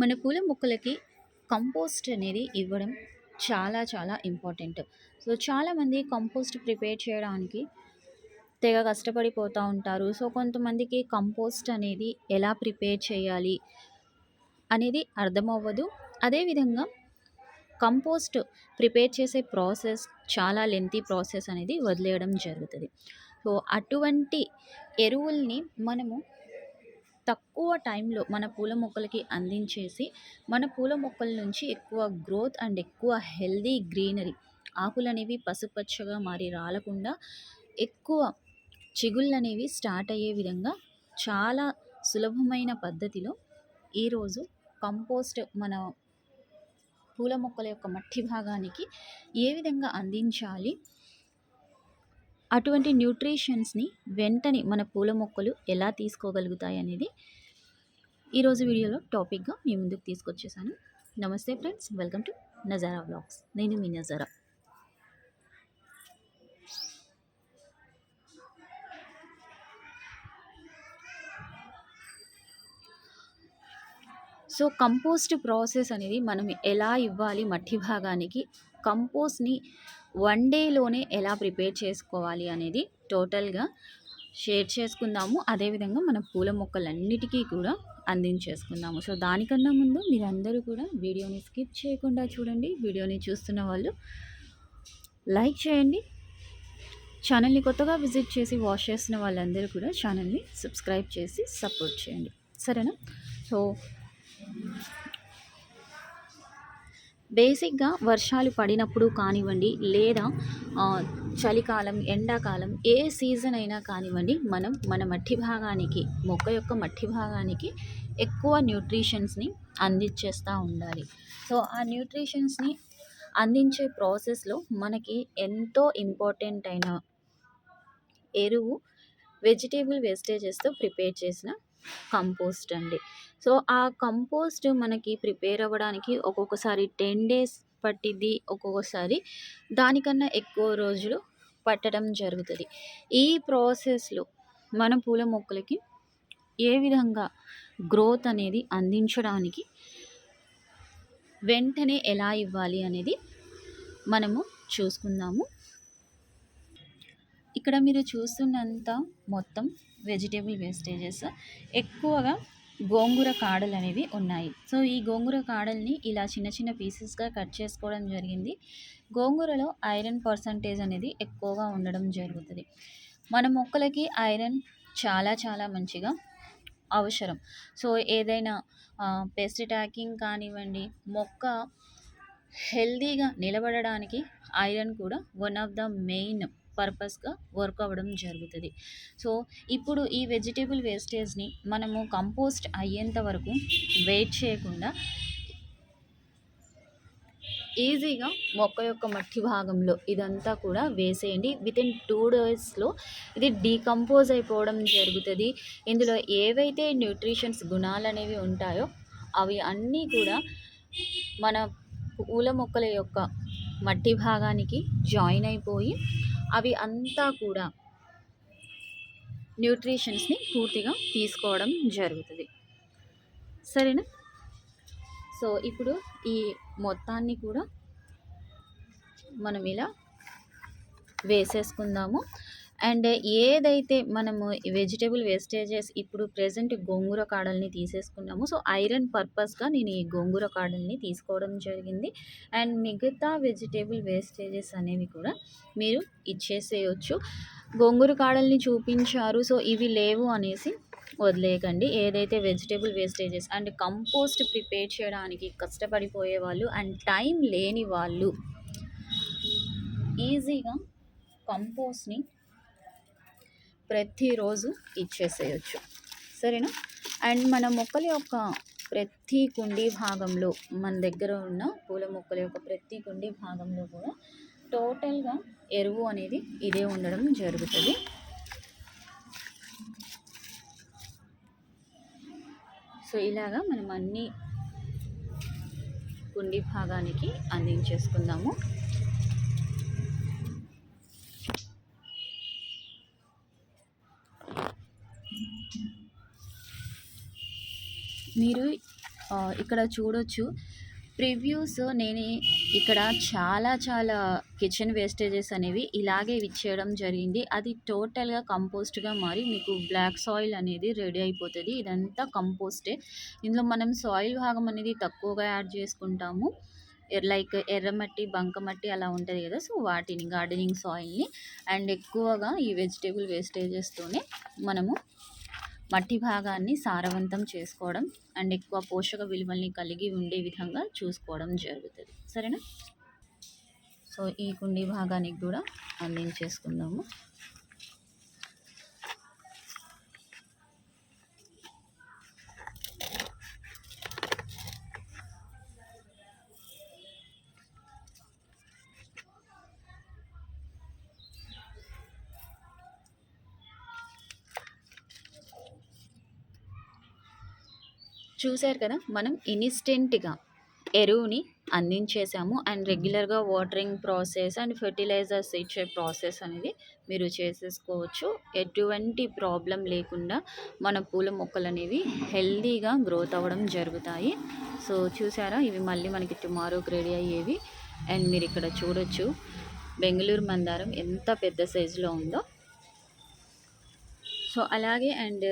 మన పూల మొక్కలకి కంపోస్ట్ అనేది ఇవ్వడం చాలా చాలా ఇంపార్టెంట్. సో చాలామంది కంపోస్ట్ ప్రిపేర్ చేయడానికి తెగ కష్టపడిపోతూ ఉంటారు. సో కొంతమందికి కంపోస్ట్ అనేది ఎలా ప్రిపేర్ చేయాలి అనేది అర్థమవ్వదు. అదేవిధంగా కంపోస్ట్ ప్రిపేర్ చేసే ప్రాసెస్ చాలా లెంతీ ప్రాసెస్ అనేది వదిలేయడం జరుగుతుంది. సో అటువంటి ఎరువుల్ని మనము తక్కువ టైంలో మన పూల మొక్కలకి అందించేసి మన పూల మొక్కల నుంచి ఎక్కువ గ్రోత్ అండ్ ఎక్కువ హెల్దీ గ్రీనరీ ఆకులు అనేవి పసుపచ్చగా మారి రాలకుండా ఎక్కువ చిగుళ్ళు అనేవి స్టార్ట్ అయ్యే విధంగా చాలా సులభమైన పద్ధతిలో ఈరోజు కంపోస్ట్ మన పూల మొక్కల యొక్క మట్టి భాగానికి ఏ విధంగా అందించాలి అటువంటి న్యూట్రిషన్స్ని వెంటనే మన పూల మొక్కలు ఎలా తీసుకోగలుగుతాయి అనేది ఈరోజు వీడియోలో టాపిక్గా మీ ముందుకు తీసుకొచ్చేసాను. నమస్తే friends welcome to Nazara blogs నేను మీ నజారా. సో కంపోస్ట్ ప్రాసెస్ అనేది మనం ఎలా ఇవ్వాలి మట్టి భాగానికి? కంపోస్ట్ని వన్ డేలోనే ఎలా ప్రిపేర్ చేసుకోవాలి అనేది టోటల్గా షేర్ చేసుకుందాము. అదేవిధంగా మన పూల మొక్కలన్నిటికీ కూడా అందించేసుకుందాము. సో దానికన్నా ముందు మీరందరూ కూడా వీడియోని స్కిప్ చేయకుండా చూడండి. వీడియోని చూస్తున్న వాళ్ళు లైక్ చేయండి. ఛానల్ని కొత్తగా విజిట్ చేసి వాచ్ చేసిన వాళ్ళందరూ కూడా ఛానల్ని సబ్స్క్రైబ్ చేసి సపోర్ట్ చేయండి. సరేనా? సో బేసిక్గా వర్షాలు పడినప్పుడు కానివ్వండి లేదా చలికాలం ఎండాకాలం ఏ సీజన్ అయినా కానివ్వండి మనం మన మట్టి భాగానికి మొక్క యొక్క మట్టి భాగానికి ఎక్కువ న్యూట్రిషన్స్ని అందించేస్తూ ఉండాలి. సో ఆ న్యూట్రిషన్స్ని అందించే ప్రాసెస్లో మనకి ఎంతో ఇంపార్టెంట్ అయిన ఎరువు వెజిటేబుల్ వేస్టేజెస్తో ప్రిపేర్ చేసిన కంపోస్ట్ అండి. సో ఆ కంపోస్ట్ మనకి ప్రిపేర్ అవ్వడానికి ఒక్కొక్కసారి టెన్ డేస్ పట్టిద్ది ఒక్కొక్కసారి. దానికన్నా ఎక్కువ రోజులు పట్టడం జరుగుతుంది. ఈ ప్రాసెస్లో మన పూల మొక్కలకి ఏ విధంగా గ్రోత్ అనేది అందించడానికి వెంటనే ఎలా ఇవ్వాలి అనేది మనము చూసుకుందాము. ఇక్కడ మీరు చూస్తున్నంత మొత్తం వెజిటేబుల్ వేస్టేజెస్. ఎక్కువగా గోంగూర కాడలు అనేవి ఉన్నాయి. సో ఈ గోంగూర కాడల్ని ఇలా చిన్న చిన్న పీసెస్గా కట్ చేసుకోవడం జరిగింది. గోంగూరలో ఐరన్ పర్సంటేజ్ అనేది ఎక్కువగా ఉండడం జరుగుతుంది. మన మొక్కలకి ఐరన్ చాలా చాలా మంచిగా అవసరం. సో ఏదైనా పెస్ట్ ట్యాకింగ్ కానివ్వండి మొక్క హెల్దీగా నిలబడడానికి ఐరన్ కూడా వన్ ఆఫ్ ద మెయిన్ పర్పస్గా వర్క్ అవ్వడం జరుగుతుంది. సో ఇప్పుడు ఈ వెజిటేబుల్ వేస్టేజ్ని మనము కంపోస్ట్ అయ్యేంత వరకు వెయిట్ చేయకుండా ఈజీగా మొక్క యొక్క మట్టి భాగంలో ఇదంతా కూడా వేసేయండి. విత్ ఇన్ టూ డేస్లో ఇది డీకంపోజ్ అయిపోవడం జరుగుతుంది. ఇందులో ఏవైతే న్యూట్రిషన్స్ గుణాలు అనేవి ఉంటాయో అవి అన్నీ కూడా మన పూల మొక్కల యొక్క మట్టి భాగానికి జాయిన్ అయిపోయి అవి అంతా కూడా న్యూట్రిషన్స్ని పూర్తిగా తీసుకోవడం జరుగుతుంది. సరేనా? సో ఇప్పుడు ఈ మొత్తాన్ని కూడా మనం ఇలా వేసేసుకుందాము. అండ్ ఏదైతే మనము వెజిటేబుల్ వేస్టేజెస్ ఇప్పుడు ప్రజెంట్ గోంగూర కాడల్ని తీసేసుకున్నాము. సో ఐరన్ పర్పస్గా నేను ఈ గోంగూర కాడల్ని తీసుకోవడం జరిగింది. అండ్ మిగతా వెజిటేబుల్ వేస్టేజెస్ అనేవి కూడా మీరు ఇచ్చేసేయచ్చు. గోంగూర కాడల్ని చూపించారు. సో ఇవి లేవు అనేసి వదిలేయకండి. ఏదైతే vegetable wastages and compost prepare చేయడానికి కష్టపడిపోయే వాళ్ళు అండ్ టైం లేని వాళ్ళు ఈజీగా కంపోస్ట్ని ప్రతిరోజు ఇచ్చేసేయచ్చు. సరేనా? అండ్ మన మొక్కల యొక్క ప్రతి కుండీ భాగంలో మన దగ్గర ఉన్న పూల మొక్కల యొక్క ప్రతి కుండీ భాగంలో కూడా టోటల్గా ఎరువు అనేది ఇదే ఉండడం జరుగుతుంది. సో ఇలాగా మనం అన్ని కుండీ భాగానికి అందించేసుకుందాము. మీరు ఇక్కడ చూడొచ్చు. ప్రివ్యూస్ నేను ఇక్కడ చాలా చాలా కిచెన్ వేస్టేజెస్ అనేవి ఇలాగే ఇచ్చేయడం జరిగింది. అది టోటల్‌గా కంపోస్ట్‌గా మారి మీకు బ్లాక్ సాయిల్ అనేది రెడీ అయిపోతుంది ఇదంతా కంపోస్టే. ఇందులో మనం సాయిల్ భాగం అనేది తక్కువగా యాడ్ చేసుకుంటాము. లైక్ ఎర్రమట్టి, బంకమట్టి అలా ఉంటుంది కదా సో, వాటిని గార్డెనింగ్ సాయిల్‌ని అండ్ ఎక్కువగా ఈ వెజిటేబుల్ వేస్టేజెస్‌తోనే మనము మట్టి భాగాన్ని సారవంతం చేసుకోవడం అండ్ ఎక్కువ పోషక విలువల్ని కలిగి ఉండే విధంగా చూసుకోవడం జరుగుతుంది సరేనా? సో, ఈ కుండీ భాగానికి కూడా అందించేసుకుందాము. చూశారు కదా! మనం ఇన్‌స్టెంట్‌గా ఎరువుని అందించేసాము. అండ్ రెగ్యులర్‌గా వాటరింగ్ ప్రాసెస్ అండ్ ఫెర్టిలైజర్స్ ఇచ్చే ప్రాసెస్ అనేది మీరు చేసేసుకోవచ్చు. ఎటువంటి ప్రాబ్లం లేకుండా మన పూల మొక్కలు అనేవి హెల్తీగా గ్రోత్ అవ్వడం జరుగుతాయి. సో, చూసారా? ఇవి మళ్ళీ మనకి టుమారోకి రెడీ అయ్యేవి. అండ్ మీరు ఇక్కడ చూడొచ్చు. బెంగళూరు మందారం ఎంత పెద్ద సైజులో ఉందో. సో, అలాగే అండ్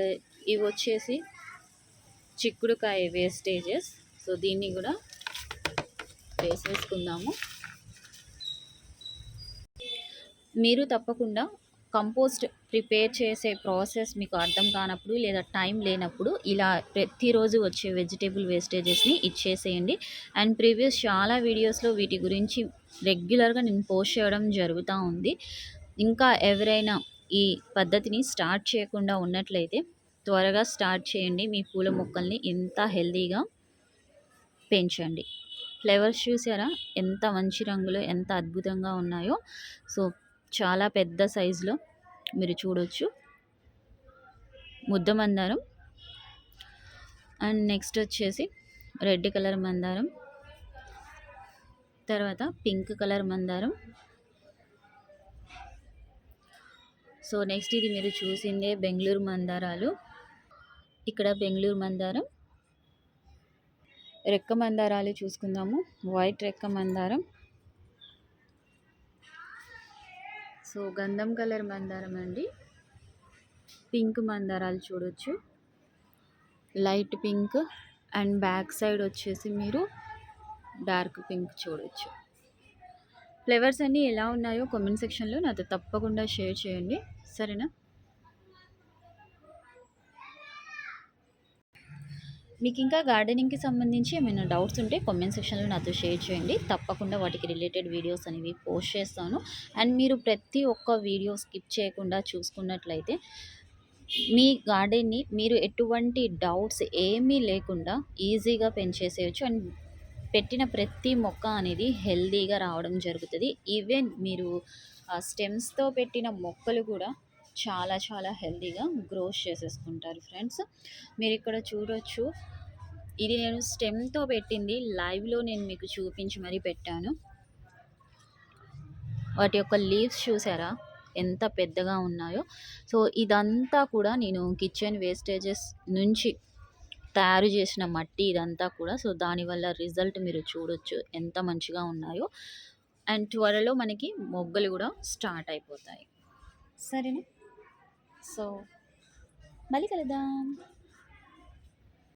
ఇవి వచ్చేసి చిక్కుడుకాయ వేస్టేజెస్. సో, దీన్ని కూడా వేసేసుకుందాము. మీరు తప్పకుండా కంపోస్ట్ ప్రిపేర్ చేసే ప్రాసెస్ మీకు అర్థం కానప్పుడు లేదా టైం లేనప్పుడు ఇలా ప్రతిరోజు వచ్చే వెజిటేబుల్ వేస్టేజెస్‌ని ఇచ్చేసేయండి. అండ్ ప్రీవియస్ చాలా వీడియోస్‌లో వీటి గురించి రెగ్యులర్‌గా నేను పోస్ట్ చేయడం జరుగుతూ ఉంది. ఇంకా ఎవరైనా ఈ పద్ధతిని స్టార్ట్ చేయకుండా ఉన్నట్లయితే త్వరగా స్టార్ట్ చేయండి. మీ పూల మొక్కల్ని ఎంత హెల్తీగా పెంచండి. ఫ్లవర్స్ చూసారా? ఎంత మంచి రంగులో ఎంత అద్భుతంగా ఉన్నాయో. సో, చాలా పెద్ద సైజులో మీరు చూడొచ్చు. ముద్ద మందారం. అండ్ నెక్స్ట్ వచ్చేసి రెడ్ కలర్ మందారం. తర్వాత పింక్ కలర్ మందారం. సో, నెక్స్ట్ ఇది మీరు చూసిందే బెంగుళూరు మందారాలు. ఇక్కడ బెంగళూరు మందారం. రెక్క మందారాలు చూసుకుందాము. వైట్ రెక్క మందారం. సో, గంధం కలర్ మందారం అండి. పింక్ మందారాలు చూడొచ్చు. Light pink and back side వచ్చేసి మీరు డార్క్ పింక్ చూడొచ్చు. ఫ్లేవర్స్ అన్నీ ఎలా ఉన్నాయో కామెంట్ సెక్షన్‌లో నాతో తప్పకుండా షేర్ చేయండి. సరేనా? మీకు ఇంకా గార్డెనింగ్‌కి సంబంధించి ఏమైనా డౌట్స్ ఉంటే కామెంట్ సెక్షన్‌లో నాతో షేర్ చేయండి. తప్పకుండా వాటికి రిలేటెడ్ వీడియోస్ అనేవి పోస్ట్ చేస్తాను. అండ్ మీరు ప్రతి ఒక్క వీడియో స్కిప్ చేయకుండా చూసుకున్నట్లయితే మీ గార్డెన్‌ని మీరు ఎటువంటి డౌట్స్ ఏమీ లేకుండా ఈజీగా పెంచేసేయచ్చు అండ్ పెట్టిన ప్రతి మొక్క అనేది హెల్తీగా రావడం జరుగుతుంది ఈవెన్ మీరు స్టెమ్స్‌తో పెట్టిన మొక్కలు కూడా చాలా చాలా హెల్దీగా గ్రోస్ చేసేసుకుంటారు ఫ్రెండ్స్. మీరు ఇక్కడ చూడొచ్చు. ఇది నేను స్టెమ్‌తో పెట్టింది. లైవ్‌లో నేను మీకు చూపించి మరీ పెట్టాను. వాటి యొక్క లీవ్స్ చూసారా? ఎంత పెద్దగా ఉన్నాయో. సో, ఇదంతా కూడా నేను కిచెన్ వేస్టేజెస్ నుంచి తయారు చేసిన మట్టి ఇదంతా కూడా. సో, దానివల్ల రిజల్ట్ మీరు చూడొచ్చు. ఎంత మంచిగా ఉన్నాయో. అండ్ త్వరలో మనకి మొగ్గలు కూడా స్టార్ట్ అయిపోతాయి. సరేనా? సో, మళ్ళీ కలుద్దాం.